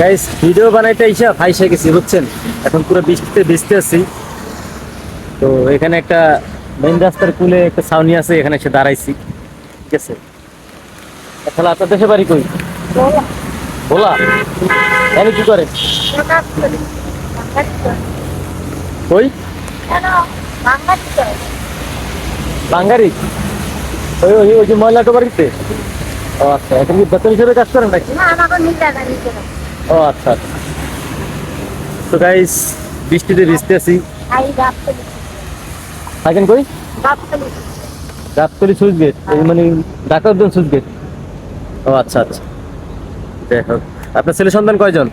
Guys video বানাইতে এসে ফাইসে গেছি, বুঝছেন? এখন পুরো বৃষ্টিতে ভিজতে আছি। তো এখানে একটা মেইন রাস্তার কুলে একটা ছাউনি আছে, এখানে এসে দাঁড়াইছি। ঠিক আছে? তাহলে আপনার দেশে বাড়ি কই? ভোলা। এনে কি করে কই? বাঙ্গারি? ওই ওই ওই যে ময়লা বাড়িতে ও আচ্ছা এখন কি বেতন হিসেবে কাজ করেন নাকি? ও আচ্ছা আচ্ছা। তো গাইস বৃষ্টিতে ভিজতে আছি। থাকেন কই? গাবতলি। সুইচ গেট মানে ঢাকা উদ্যান সুইচ গেট। ও আচ্ছা আচ্ছা। যাই হোক। আপনার ছেলে সন্তান কয়জন?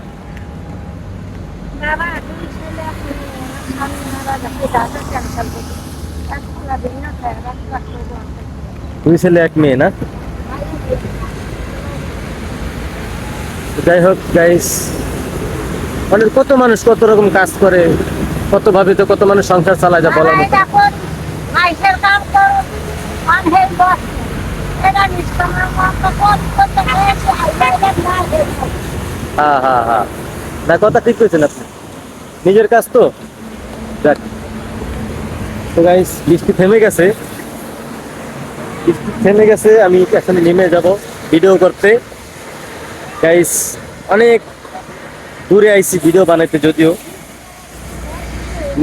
দুই ছেলে এক মেয়ে না? যাই হোক গাইস মানে কত মানুষ কত রকম কাজ করে, কত ভাবে তো কত মানুষ সংসার চালায়, যা মতো। হ্যাঁ হ্যাঁ হ্যাঁ। না কথা ঠিক করেছেন আপনি। নিজের কাজ তো। যাক তো গাইস বৃষ্টি থেমে গেছে। বৃষ্টি থেমে গেছে, আমি এখন নেমে যাব ভিডিও করতে। গাইস অনেক দূরে আইছি ভিডিও বানাইতে যদিও।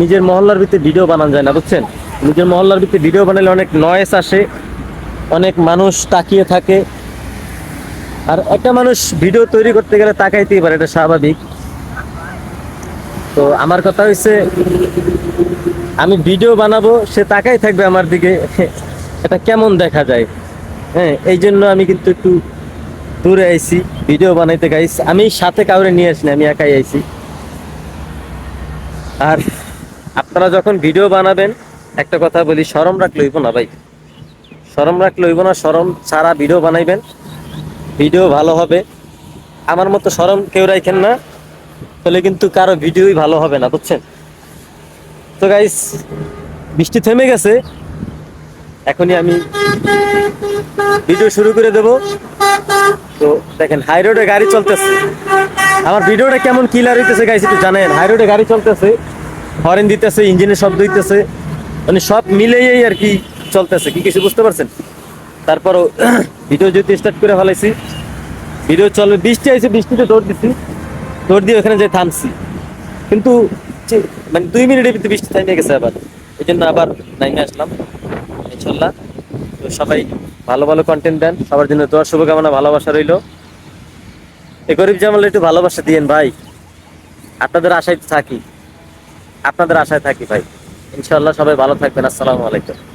নিজের মহল্লার ভিতরে ভিডিও বানানো যায় না, বুঝছেন? নিজের মহল্লার ভিতরে ভিডিও বানালে অনেক নয়েস আসে, অনেক মানুষ তাকিয়ে থাকে। আর একটা মানুষ ভিডিও তৈরি করতে গেলে তাকাইতেই পারে, এটা স্বাভাবিক। তো আমার কথা হচ্ছে আমি ভিডিও বানাবো, সে তাকাই থাকবে আমার দিকে। এটা কেমন দেখা যায়? হ্যাঁ এই জন্য আমি কিন্তু একটু দূরে আইছি, ভিডিও বানাইতে গাইস। আমি সাথে কাউরে নিয়ে আসিনি, আমি একাই আইছি। আর আপনারা যখন ভিডিও বানাবেন, একটা কথা বলি সরম রাখ লইব না ভাই। সরম রাখ লইব না সরম ছাড়া ভিডিও বানাইবেন। ভিডিও ভালো হবে। আমার মতো সরম কেউ রাখেন না, তাহলে কিন্তু কারও ভিডিওই ভালো হবে না, বুঝছেন? তো গাইস, বৃষ্টি থেমে গেছে। এখনই আমি ভিডিও শুরু করে দেব। তো দেখেন হাই রোডে গাড়ি চলতেছে। আমার ভিডিওটা কেমন ক্লিয়ার হইতেছে গাইস একটু জানেন হাই রোডে গাড়ি চলতেছে হরেন দিতেছে ইঞ্জিনের শব্দ হইতেছে মানে সব মিলেই আর কি চলতেছে। কি কিছু বুঝতে পারছেন? তারপরও ভিডিও যদি স্টার্ট করে ফেলাইছি, ভিডিও চলবে বৃষ্টি আইছে, বৃষ্টিতে দৌড় দিছি, দৌড় দিয়ে ওখানে যে থামছি। কিন্তু মানে দুই মিনিটের ভিতরে বৃষ্টি থামে গেছে আবার। এই জন্য আবার নাইমে আসলাম, ইনশাল্লাহ। তো সবাই ভালো ভালো কন্টেন্ট দেন। সবার জন্য তোমার শুভকামনা, ভালোবাসা রইল। এ গরিব জামাল একটু ভালোবাসা দিয়েন ভাই। আপনাদের আশায় থাকি। আপনাদের আশায় থাকি ভাই। ইনশাল্লাহ সবাই ভালো থাকবেন। আসসালামু আলাইকুম।